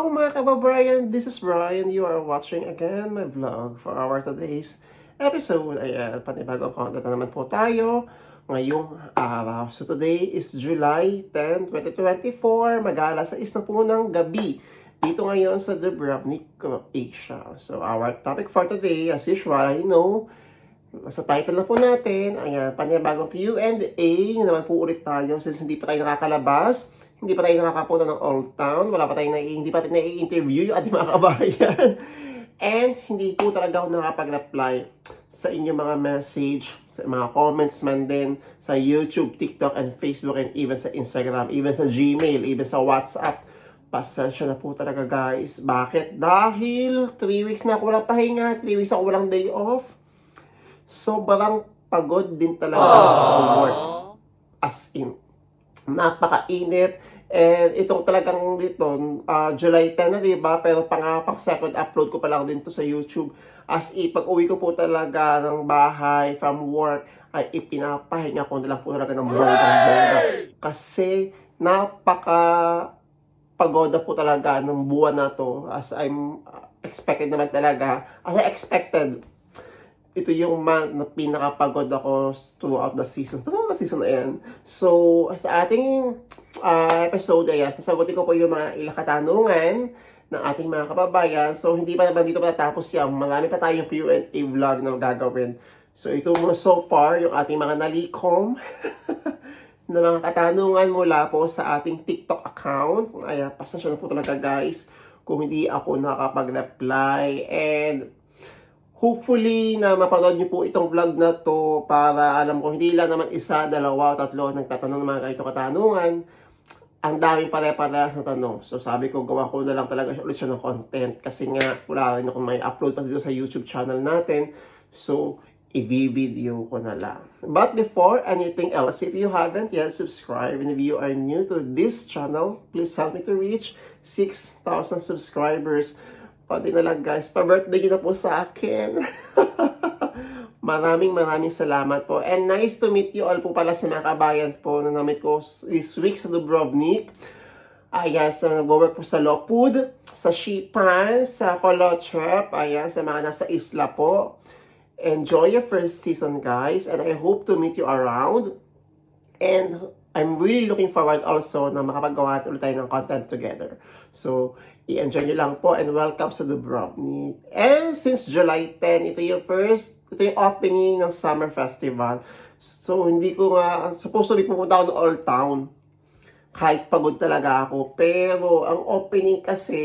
Hello mga kababayan, this is Brian. You are watching again my vlog for our today's episode. Ayan, panibagong content na naman po tayo ngayong araw. So today is July 10, 2024. Mag-alas 6 na po ng gabi dito ngayon sa Dubrovnik, Croatia. So our topic for today, as usual, I know, sa title na po natin, ayan, panibagong Q&A, naman po ulit tayo since hindi pa tayo nakakalabas hindi pa tayo nakakapunta ng Old Town, wala pa tayong nai- hindi pa tayo nai-interview yung ating mga kabayan. And hindi po talaga ako nakapag-reply sa inyong mga message, sa mga comments man din sa YouTube, TikTok, and Facebook, and even sa Instagram, even sa Gmail, even sa WhatsApp. Pasensya na po talaga guys. Bakit? Dahil 3 weeks na ako walang pahinga, 3 weeks ako walang day off. Sobrang pagod din talaga sa work. As in, napakainit. And itong talagang dito, ah, July 10 na, di ba? Pero pang, pang second upload ko pa lang din to sa YouTube. As in, pag uwi ko po talaga ng bahay, from work, ay ipinapahinga ko na lang po talaga ng bonggang-bongga. Kasi, napaka pagoda po talaga ng buwan na to. As I'm uh, expected naman talaga. As I expected, ito yung month na pinakapagod ako throughout the season. Throughout the season na yan. So, sa ating uh, episode, ayan, sasagutin ko po yung mga ilang katanungan ng ating mga kababayan. So, hindi pa naman dito matatapos yan. Marami pa tayong Q&A vlog na gagawin. So, ito mo so far, yung ating mga nalikom na mga katanungan mula po sa ating TikTok account. Ayan, pasensya na po talaga guys kung hindi ako nakapag-reply. And Hopefully na mapanood niyo po itong vlog na to para alam ko hindi lang naman isa, dalawa, tatlo nagtatanong ng mga ganito katanungan. Ang daming pare-parehas na tanong. So sabi ko gawa ko na lang talaga ulit siya ng content kasi nga wala rin ako may upload pa dito sa YouTube channel natin. So i-video ko na lang. But before anything else, if you haven't yet subscribed and if you are new to this channel, please help me to reach 6,000 subscribers. Pati na lang guys, pa-birthday nyo na po sa akin. maraming maraming salamat po. And nice to meet you all po pala sa mga kabayan po na namit ko this week sa Dubrovnik. Ayan, sa nag-work po sa Lockwood, sa Shipan, sa Kolochep, ayan, sa mga nasa isla po. Enjoy your first season guys and I hope to meet you around. And I'm really looking forward also na makapagawa ulit tayo ng content together. So, i-enjoy nyo lang po and welcome sa Dubrovnik. And since July 10, ito yung first, ito yung opening ng Summer Festival. So, hindi ko nga, supposed to be pumunta ako Old Town. Kahit pagod talaga ako. Pero, ang opening kasi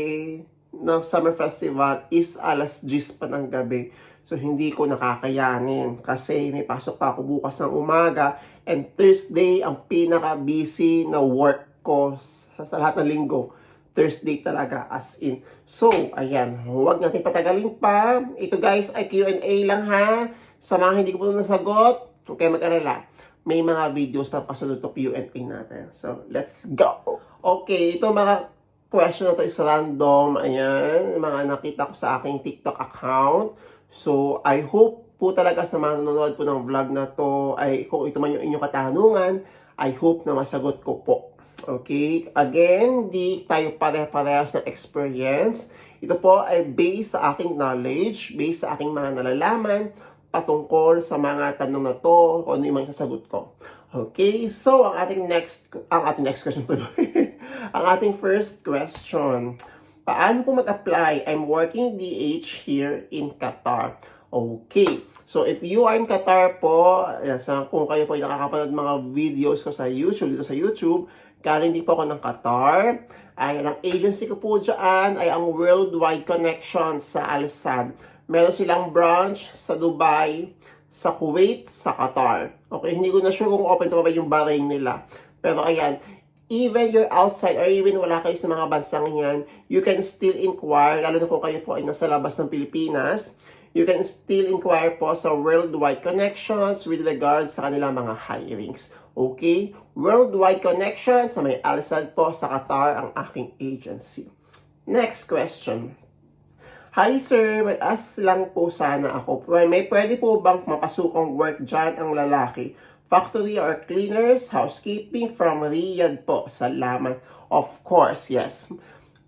ng Summer Festival is alas 10 pa ng gabi. So, hindi ko nakakayanin kasi may pasok pa ako bukas ng umaga and Thursday ang pinaka-busy na work ko sa, sa lahat ng linggo. Thursday talaga as in. So, ayan, huwag natin patagalin pa. Ito guys ay Q&A lang ha. Sa mga hindi ko po nasagot, kayo mag-alala. May mga videos na pasunod to Q&A natin. So, let's go! Okay, ito mga question na to is random. Ayan, mga nakita ko sa aking TikTok account. So, I hope po talaga sa mga nanonood po ng vlog na to, ay kung ito man yung inyong katanungan, I hope na masagot ko po. Okay? Again, di tayo pare-parehas ng experience. Ito po ay based sa aking knowledge, based sa aking mga nalalaman, patungkol sa mga tanong na to, kung ano yung mga sasagot ko. Okay? So, ang ating next, ang ating next question tuloy. ang ating first question. Paano po mag-apply? I'm working DH here in Qatar. Okay. So, if you are in Qatar po, sa, kung kayo po ay nakakapanood mga videos ko sa YouTube, dito sa YouTube, din po ako ng Qatar. Ay, ang agency ko po dyan ay ang Worldwide Connection sa Al Sadd. Meron silang branch sa Dubai, sa Kuwait, sa Qatar. Okay, hindi ko na sure kung open pa ba yung Bahrain nila. Pero ayan, even you're outside or even wala kayo sa mga bansang yan, you can still inquire, lalo na kung kayo po ay nasa labas ng Pilipinas, you can still inquire po sa Worldwide Connections with regards sa kanilang mga hirings. Okay? Worldwide Connections sa may Alsad po sa Qatar ang aking agency. Next question. Hi sir, may ask lang po sana ako. May pwede po bang mapasukong work dyan ang lalaki? Factory or cleaners, housekeeping from Riyadh po. Salamat. Of course, yes.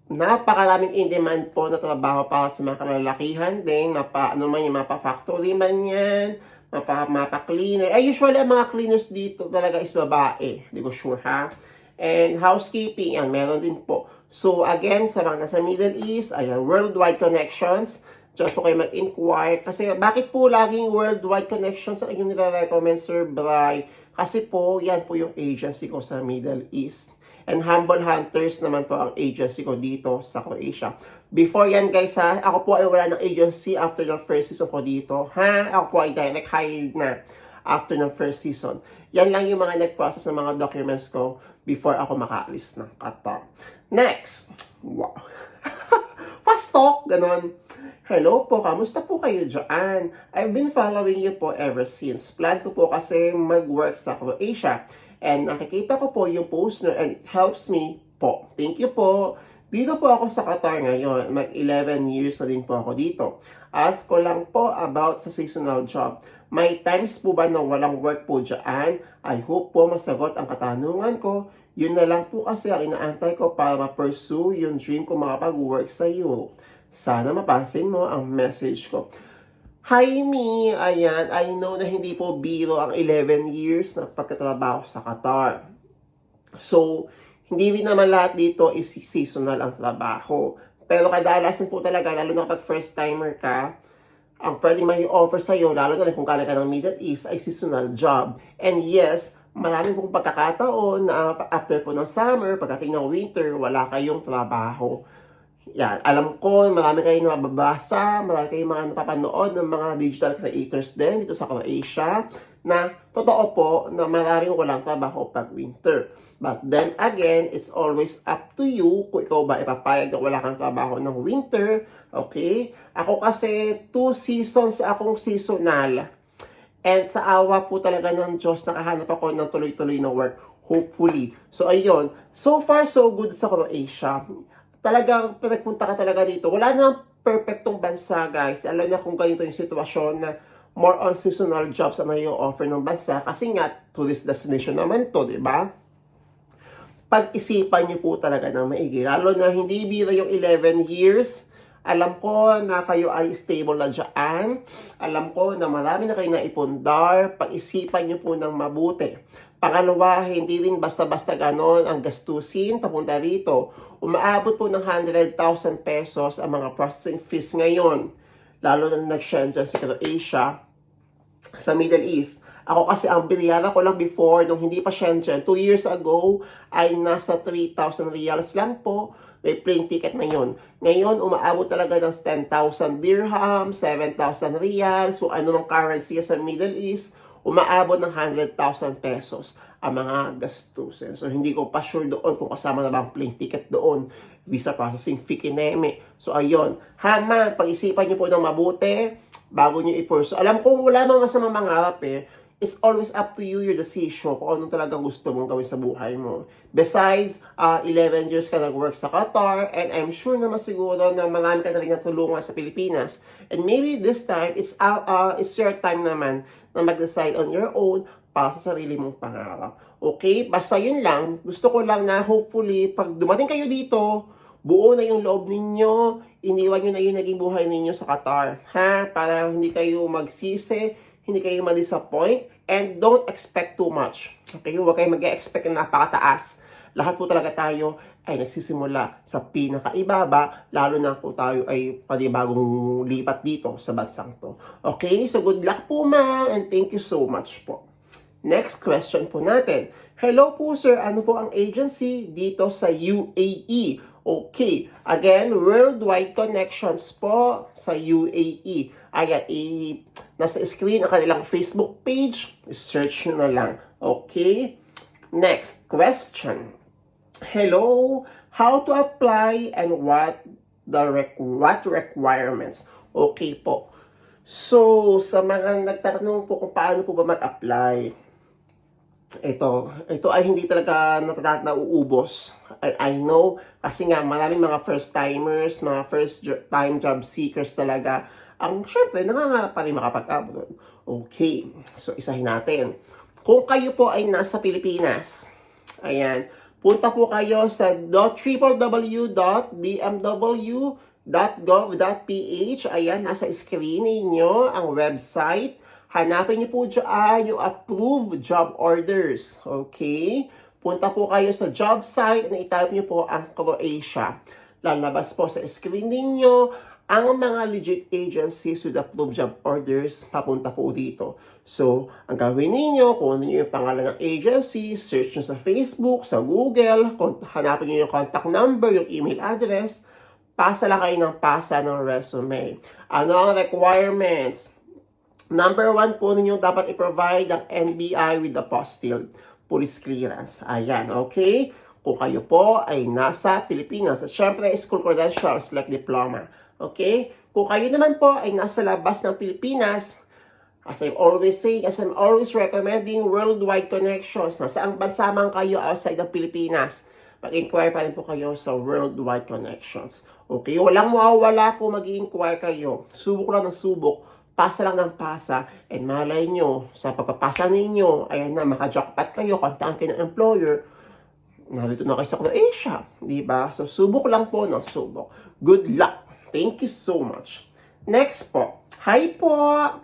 napakaraming in-demand po na trabaho para sa mga kalalakihan din, mapa, ano man yung mapa-factory man yan, mapa, mapa-cleaner. Eh, usually, ang mga cleaners dito talaga is babae. Hindi ko sure, ha? And housekeeping, yan, meron din po. So, again, sa mga nasa Middle East, ayan, worldwide connections. Diyan po kayo mag-inquire. Kasi, bakit po laging worldwide connections ang inyong nire-recommend, Sir Bry? Kasi po, yan po yung agency ko sa Middle East. And Humble Hunters naman po ang agency ko dito sa Croatia. Before yan guys ha, ako po ay wala ng agency after ng first season ko dito. Ha? Ako po ay direct hired na after ng first season. Yan lang yung mga nag-process ng mga documents ko before ako makaalis ng Qatar. Next! Wow! Fast talk! Ganon. Hello po, kamusta po kayo dyan? I've been following you po ever since. Plan ko po kasi mag-work sa Croatia. And nakikita ko po yung post nyo and it helps me po. Thank you po. Dito po ako sa Qatar ngayon. Mag 11 years na din po ako dito. Ask ko lang po about sa seasonal job. May times po ba na walang work po dyan? I hope po masagot ang katanungan ko. Yun na lang po kasi ang inaantay ko para ma-pursue yung dream ko makapag-work sa Europe. Sana mapasin mo ang message ko. Hi me! Ayan, I know na hindi po biro ang 11 years na pagkatrabaho sa Qatar. So, hindi rin naman lahat dito is seasonal ang trabaho. Pero kadalasan po talaga, lalo na kapag first timer ka, ang pwedeng may offer sa'yo, lalo na kung kala ka ng Middle East, ay seasonal job. And yes, maraming pong pagkakataon na after po ng summer, pagdating ng winter, wala kayong trabaho. Yan, alam ko, marami kayong nababasa, marami kayong mga napapanood ng mga digital creators din dito sa Croatia na totoo po na maraming walang trabaho pag winter. But then again, it's always up to you kung ikaw ba ipapayag na wala kang trabaho ng winter. Okay? Ako kasi, two seasons akong seasonal. And sa awa po talaga ng Diyos, nakahanap ako ng tuloy-tuloy na work. Hopefully. So, ayun. So far, so good sa Croatia talagang pinagpunta ka talaga dito. Wala nang perfectong bansa, guys. Alam na kung ganito yung sitwasyon na more on seasonal jobs ang yung offer ng bansa kasi nga tourist destination naman to, di ba? Pag-isipan niyo po talaga ng maigi. Lalo na hindi bira yung 11 years. Alam ko na kayo ay stable na dyan. Alam ko na marami na kayo naipundar. Pag-isipan niyo po ng mabuti. Pangalawa, hindi rin basta-basta ganon ang gastusin papunta rito. Umaabot po ng 100,000 pesos ang mga processing fees ngayon. Lalo na nag-Shenzhen sa Croatia, sa Middle East. Ako kasi ang binayaran ko lang before, nung hindi pa Shenzhen, 2 years ago, ay nasa 3,000 reals lang po. Plane ticket na yun. Ngayon, umaabot talaga ng 10,000 dirham, 7,000 reals, kung ano ng currency sa Middle East, umaabot ng 100,000 pesos ang mga gastusin. So, hindi ko pa sure doon kung kasama na ba ang plane ticket doon, visa processing fee kineme. So, ayun. Hama, pag-isipan nyo po ng mabuti bago nyo i-pursue. Alam ko, wala mga masama mangarap eh. It's always up to you, your decision, kung ano talagang gusto mong gawin sa buhay mo. Besides, uh, 11 years ka nag-work sa Qatar, and I'm sure na masiguro na marami ka na rin natulungan sa Pilipinas. And maybe this time, it's, uh, uh, it's your time naman na mag-decide on your own para sa sarili mong pangarap. Okay? Basta yun lang. Gusto ko lang na hopefully, pag dumating kayo dito, buo na yung loob ninyo, iniwan nyo na yung naging buhay ninyo sa Qatar. Ha? Para hindi kayo magsisi, hindi kayo ma-disappoint, and don't expect too much. Okay? Huwag kayo mag-expect na napakataas. Lahat po talaga tayo ay nagsisimula sa pinakaibaba, lalo na po tayo ay panibagong lipat dito sa bansang to. Okay? So good luck po ma and thank you so much po. Next question po natin. Hello po sir, ano po ang agency dito sa UAE? Okay, again, worldwide connections po sa UAE. Ayan, i- nasa screen ang kanilang Facebook page. Search nyo na lang. Okay? Next question. Hello, how to apply and what the rec- what requirements? Okay po. So, sa mga nagtatanong po kung paano po ba mag-apply, ito, ito ay hindi talaga natat nauubos. I, I know, kasi nga maraming mga first timers, mga first time job seekers talaga, ang syempre nangangarap pa rin makapag-abroad. Okay, so isahin natin. Kung kayo po ay nasa Pilipinas, ayan, punta po kayo sa www.bmw.gov.ph. Ayan, nasa screen ninyo ang website. Hanapin niyo po dyan yung approved job orders. Okay? Punta po kayo sa job site na itype niyo po ang Croatia. Lalabas po sa screen ninyo ang mga legit agencies with approved job orders papunta po dito. So, ang gawin ninyo, kung ano yung pangalan ng agency, search nyo sa Facebook, sa Google, hanapin nyo yung contact number, yung email address, pasa lang kayo ng pasa ng resume. Ano ang requirements? Number one po ninyo dapat i-provide ang NBI with the apostille police clearance. Ayan, okay? Kung kayo po ay nasa Pilipinas, at syempre school credentials like diploma. Okay? Kung kayo naman po ay nasa labas ng Pilipinas, as I'm always saying, as I'm always recommending worldwide connections, nasa ang bansa man kayo outside ng Pilipinas, mag-inquire pa rin po kayo sa worldwide connections. Okay? Walang mawawala kung mag inquire kayo. Subok lang ng subok pasa lang ng pasa, and malay nyo, sa pagpapasa ninyo, ayan na, makajackpot kayo, kantaan kayo ng employer, narito na kayo sa Croatia, di ba? So, subok lang po ng subok. Good luck. Thank you so much. Next po. Hi po,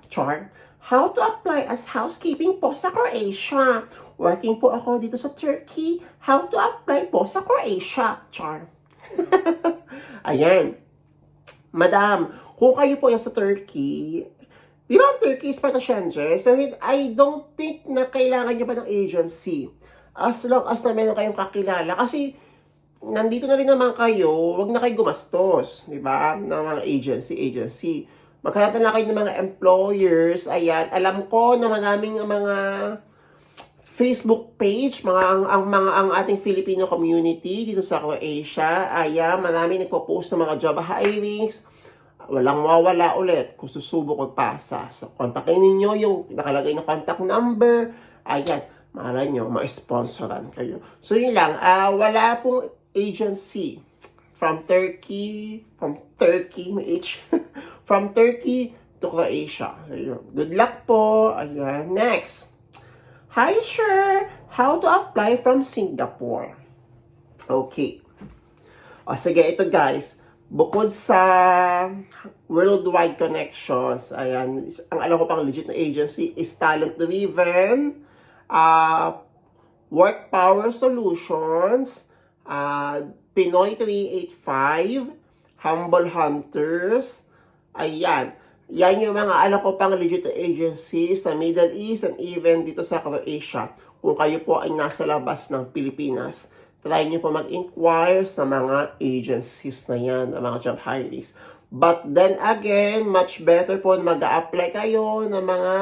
Char. How to apply as housekeeping po sa Croatia? Working po ako dito sa Turkey. How to apply po sa Croatia, Char. Ayan. Madam, kung kayo po yan sa Turkey, Di ba ang Turkey is Schengen? So, I don't think na kailangan nyo pa ng agency. As long as na meron kayong kakilala. Kasi, nandito na rin naman kayo, wag na kayo gumastos. Di ba? Ng mga agency, agency. Maghanap na kayo ng mga employers. Ayan. Alam ko na maraming mga Facebook page, mga ang, ang mga ang ating Filipino community dito sa Croatia. Ayan, marami nagpo-post ng mga job hirings walang mawawala ulit kung susubok magpasa. So, kontakin ninyo yung nakalagay na contact number. Ayan, malay nyo, ma-sponsoran kayo. So, yun lang. Uh, wala pong agency from Turkey, from Turkey, may H, from Turkey to Croatia. Ayun. Good luck po. Ayan, next. Hi, sir. How to apply from Singapore? Okay. O, sige, ito guys bukod sa worldwide connections, ayan, ang alam ko pang legit na agency is Talent Driven, uh, Work Power Solutions, uh, Pinoy 385, Humble Hunters, ayan. Yan yung mga alam ko pang legit na agencies sa Middle East and even dito sa Croatia kung kayo po ay nasa labas ng Pilipinas try nyo po mag-inquire sa mga agencies na yan, mga job hirings. But then again, much better po mag apply kayo ng mga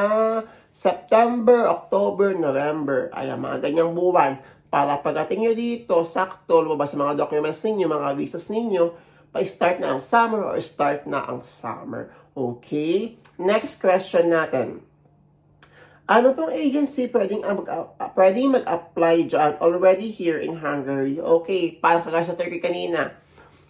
September, October, November. Ay, mga ganyang buwan. Para pagdating nyo dito, sakto, lumabas sa mga documents ninyo, mga visas ninyo, pa-start na ang summer or start na ang summer. Okay? Next question natin. Ano pong agency pwedeng, uh, uh, pwedeng mag-apply dyan already here in Hungary? Okay, para kagaya sa Turkey kanina.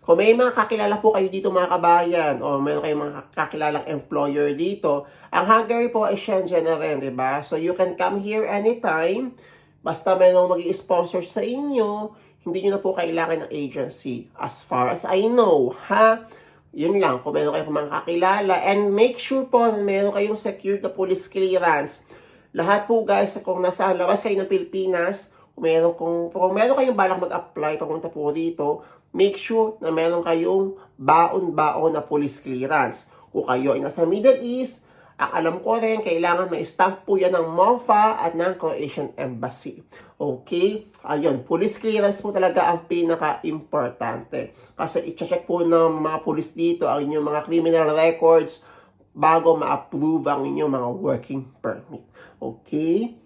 Kung may mga kakilala po kayo dito mga kabayan o meron kayong mga kakilalang employer dito, ang Hungary po ay Schengen na rin, di ba? So you can come here anytime. Basta merong mag sponsor sa inyo, hindi nyo na po kailangan ng agency. As far as I know, ha? Yun lang, kung meron kayong mga kakilala. And make sure po na meron kayong secured na police clearance lahat po guys, kung nasa labas kayo ng Pilipinas, kung meron, kung, kung meron kayong balak mag-apply papunta po dito, make sure na meron kayong baon-baon na police clearance. Kung kayo ay nasa Middle East, ang alam ko rin, kailangan may stamp po yan ng MOFA at ng Croatian Embassy. Okay? Ayun, police clearance po talaga ang pinaka-importante. Kasi i-check po ng mga police dito ang inyong mga criminal records bago ma-approve ang inyong mga working permit. Okay?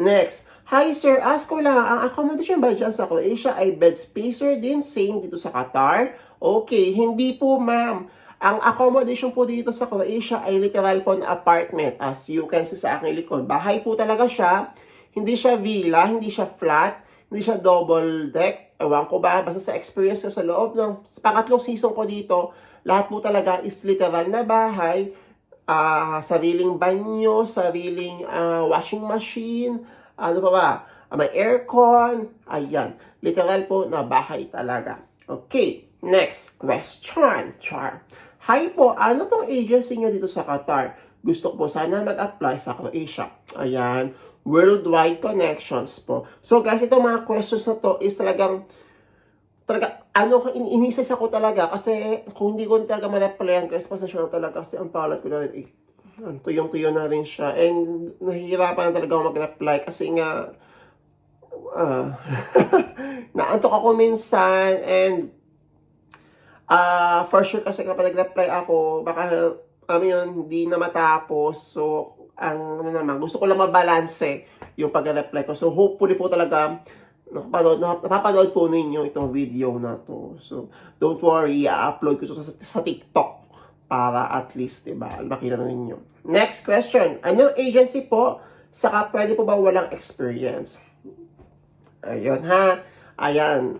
Next. Hi sir, ask ko lang, ang accommodation ba dyan sa Croatia ay bed spacer din, same dito sa Qatar? Okay, hindi po ma'am. Ang accommodation po dito sa Croatia ay literal po na apartment. As you can see sa aking likod. Bahay po talaga siya. Hindi siya villa, hindi siya flat, hindi siya double deck. Ewan ko ba, basta sa experience ko sa loob ng pangatlong season ko dito, lahat po talaga is literal na bahay uh, sariling banyo, sariling uh, washing machine, ano pa ba? ah, may aircon, ayan. Literal po na bahay talaga. Okay, next question. Char. Hi po, ano pong agency nyo dito sa Qatar? Gusto ko po sana mag-apply sa Croatia. Ayan, worldwide connections po. So guys, itong mga questions na to is talagang talaga, ano, in inisis ako talaga kasi kung hindi ko talaga ma-replyan guys, pasensya na talaga kasi ang palat ko na rin, eh, tuyong-tuyo na rin siya. And nahihirapan na talaga ako mag-reply kasi nga, ah, naantok ako minsan and ah for sure kasi kapag nag-reply ako, baka, alam yun, hindi na matapos. So, ang ano naman, gusto ko lang mabalanse yung pag-reply ko. So, hopefully po talaga, napapanood, napapanood po ninyo itong video na to. So, don't worry, i-upload ko sa, sa TikTok para at least, diba, makita na ninyo. Next question. Anong agency po? Saka pwede po ba walang experience? Ayun ha. Ayan.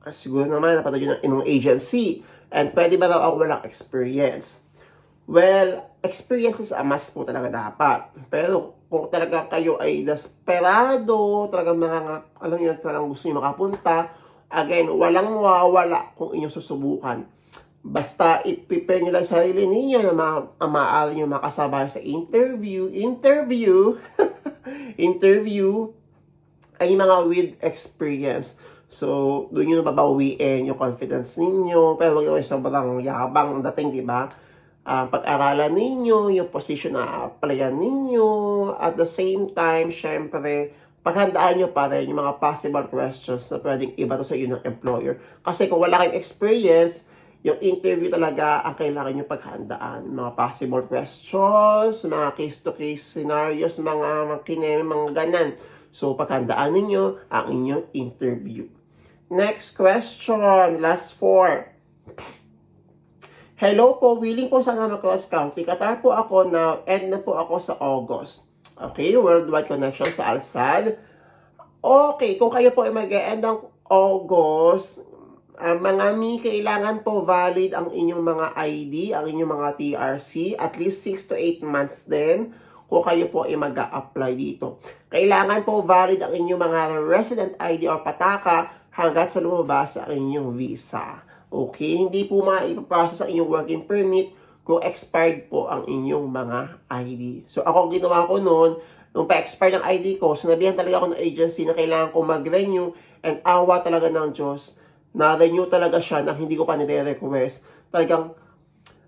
Ah, Siguro naman napanood yun ng inong agency. And pwede ba daw ako walang experience? Well, experience is a must po talaga dapat. Pero kung talaga kayo ay desperado, talagang mga, alam niyo, talagang gusto niyo makapunta, again, walang mawawala kung inyong susubukan. Basta i-prepare nyo lang sarili ninyo na ma ma maaari nyo makasabay sa interview. Interview, interview ay mga with experience. So, doon nyo babawiin yung confidence ninyo. Pero wag naman sobrang yabang ang dating, di ba? Ah, pag-aralan ninyo, yung position na applyan ninyo. At the same time, syempre, paghandaan nyo pa rin yung mga possible questions na pwedeng iba to sa iyo ng employer. Kasi kung wala kayong experience, yung interview talaga ang kailangan nyo paghandaan. Mga possible questions, mga case-to-case scenarios, mga, mga kineme, mga ganan. So, paghandaan ninyo ang inyong interview. Next question, last four. Hello po, willing po sana mag-cross country. Qatar po ako na, end na po ako sa August. Okay, worldwide connection sa Alsad. Okay, kung kayo po ay mag-end ng August, ang mga mi, kailangan po valid ang inyong mga ID, ang inyong mga TRC, at least 6 to 8 months din kung kayo po ay mag apply dito. Kailangan po valid ang inyong mga resident ID or pataka hanggat sa lumabas ang inyong visa. Okay, hindi po maipaprocess ang inyong working permit kung expired po ang inyong mga ID. So ako ginawa ko noon, nung pa-expire ng ID ko, sinabihan talaga ako ng agency na kailangan ko mag-renew and awa talaga ng Diyos na-renew talaga siya na hindi ko pa nire-request. Talagang,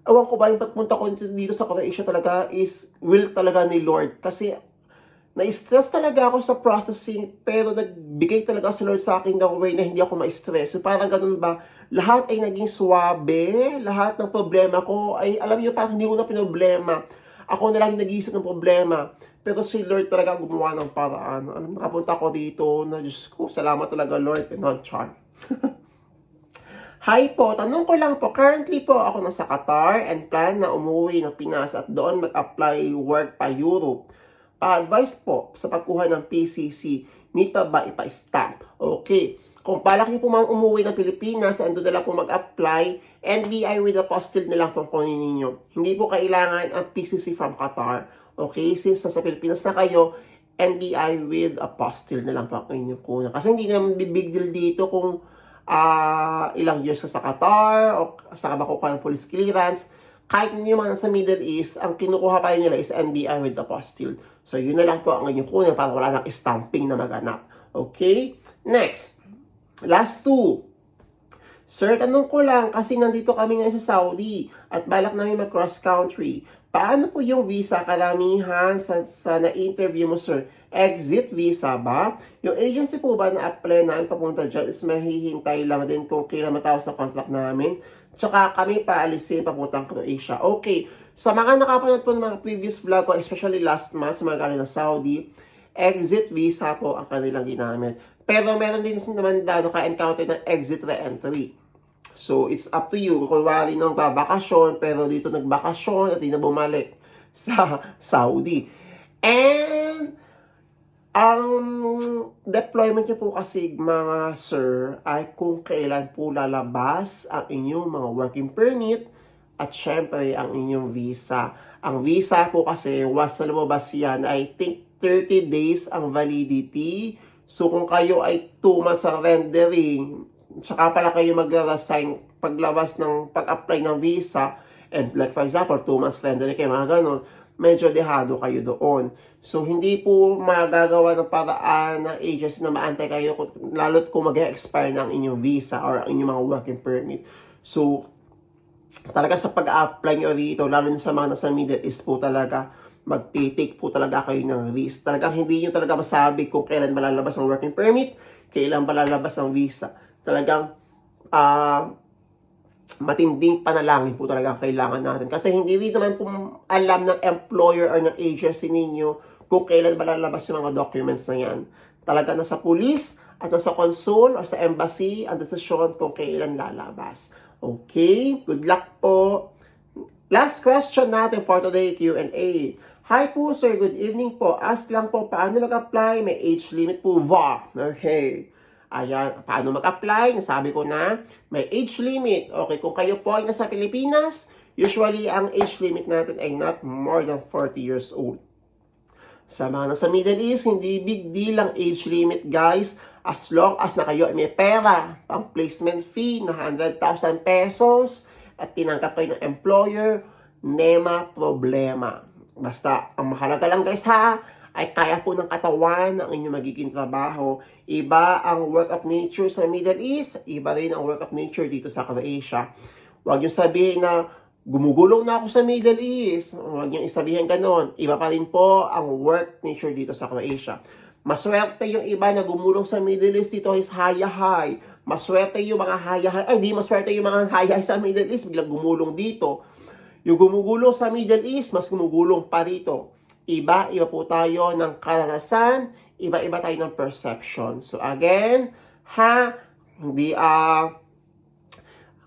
awan ko ba yung pagpunta ko dito sa Croatia talaga is will talaga ni Lord. Kasi, na-stress talaga ako sa processing, pero nagbigay talaga si Lord sa akin ng way na hindi ako ma-stress. So, parang ganun ba, lahat ay naging swabe, lahat ng problema ko ay, alam niyo, parang hindi ko na pinoblema. Ako na lang nag-iisip ng problema. Pero si Lord talaga gumawa ng paraan. Alam, nakapunta ko dito na, Diyos ko, salamat talaga Lord, and not char. Hi po, tanong ko lang po, currently po ako nasa Qatar and plan na umuwi ng Pinas at doon mag-apply work pa Europe. Pa-advise po sa pagkuha ng PCC, need pa ba ipa-stamp? Okay. Kung balak niyo po mang umuwi ng Pilipinas, ando na lang po mag-apply, NBI with apostille na lang po kunin ninyo. Hindi po kailangan ang PCC from Qatar. Okay, since nasa Pilipinas na kayo, NBI with apostille na lang po ang inyong kunin. Kasi hindi naman big deal dito kung ah ilang years ka sa Qatar o sa makukuha ng police clearance, kahit yung mga nasa Middle East, ang kinukuha pa nila is NBI with apostille. So, yun na lang po ang inyong kunin para wala nang stamping na maganap. Okay? Next. Last two. Sir, tanong ko lang, kasi nandito kami ngayon sa Saudi at balak namin mag-cross country. Paano po yung visa karamihan sa, sa na-interview mo, sir? Exit visa ba? Yung agency po ba na apply namin papunta dyan is mahihintay lang din kung kailan matapos sa contract namin. Tsaka kami paalisin papuntang Croatia. Okay, sa mga nakapanood po ng mga previous vlog ko, especially last month sa mga galing ng Saudi, exit visa po ang kanilang ginamit. Pero meron din naman daw naka-encounter ng exit re-entry. So, it's up to you. Kung wari nang babakasyon, pero dito nagbakasyon at di na bumalik sa Saudi. And, ang deployment niyo po kasi mga sir ay kung kailan po lalabas ang inyong mga working permit at syempre ang inyong visa. Ang visa po kasi once na lumabas yan, I think 30 days ang validity. So kung kayo ay 2 months sa rendering, saka pala kayo mag-resign paglabas ng pag-apply ng visa, and like for example, 2 months rendering kayo, mga ganun, medyo dehado kayo doon. So, hindi po magagawa ng paraan ng agency na maantay kayo, lalo't kung mag-expire na ang inyong visa or ang inyong mga working permit. So, talaga sa pag-apply nyo rito, lalo na sa mga nasa Middle East po talaga, magtitake po talaga kayo ng risk. Talagang hindi nyo talaga masabi kung kailan malalabas ang working permit, kailan malalabas ang visa. Talagang, ah, matinding panalangin po talaga ang kailangan natin. Kasi hindi rin naman po alam ng employer or ng agency ninyo kung kailan malalabas yung mga documents na yan. Talaga nasa police at nasa consul or sa embassy ang desisyon kung kailan lalabas. Okay? Good luck po. Last question natin for today, Q&A. Hi po sir, good evening po. Ask lang po, paano mag-apply? May age limit po ba? Okay. Ayan, paano mag-apply? Nasabi ko na, may age limit. Okay, kung kayo po ay nasa Pilipinas, usually ang age limit natin ay not more than 40 years old. Sa mga nasa Middle East, hindi big deal ang age limit, guys. As long as na kayo ay may pera, pang placement fee na 100,000 pesos, at tinanggap kayo ng employer, nema problema. Basta, ang mahalaga lang guys ha, ay kaya po ng katawan ng inyong magiging trabaho. Iba ang work of nature sa Middle East, iba rin ang work of nature dito sa Croatia. Huwag yung sabihin na gumugulong na ako sa Middle East. Huwag niyong isabihin ganon. Iba pa rin po ang work nature dito sa Croatia. Maswerte yung iba na gumulong sa Middle East dito is haya-hay. Maswerte yung mga haya-hay. Ay, di maswerte yung mga haya-hay sa Middle East. Biglang gumulong dito. Yung gumugulong sa Middle East, mas gumugulong pa rito. Iba, iba po tayo ng karanasan, iba-iba tayo ng perception. So again, ha, hindi ah,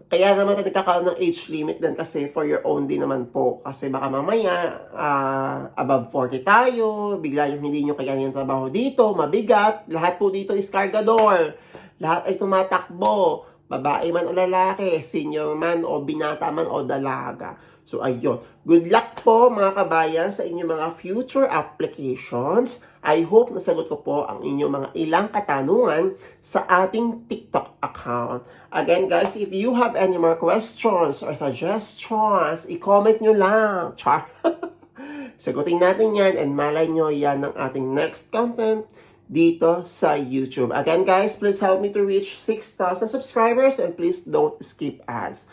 kaya naman tayo nagkakaroon ng age limit din kasi for your own din naman po. Kasi baka mamaya, ah, above 40 tayo, bigla yung hindi nyo kayanin yung trabaho dito, mabigat, lahat po dito is cargador. Lahat ay tumatakbo, babae man o lalaki, senior man o binata man o dalaga. So ayun, good luck po mga kabayan sa inyong mga future applications. I hope nasagot ko po ang inyong mga ilang katanungan sa ating TikTok account. Again guys, if you have any more questions or suggestions, i-comment nyo lang. Char! Sagutin natin yan and malay nyo yan ng ating next content dito sa YouTube. Again guys, please help me to reach 6,000 subscribers and please don't skip ads.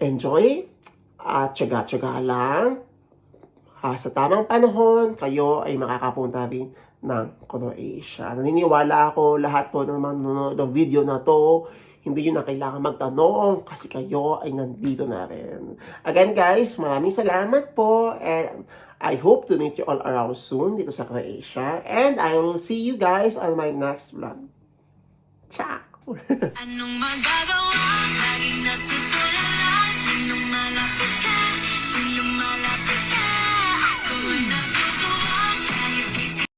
Enjoy at tsaga-tsaga lang. Ah, sa tamang panahon, kayo ay makakapunta rin ng Croatia. Naniniwala ako lahat po ng mga nanonood ng video na to, hindi yun na kailangan magtanong kasi kayo ay nandito na rin. Again guys, maraming salamat po and I hope to meet you all around soon dito sa Croatia and I will see you guys on my next vlog. Ciao! Anong magagawa?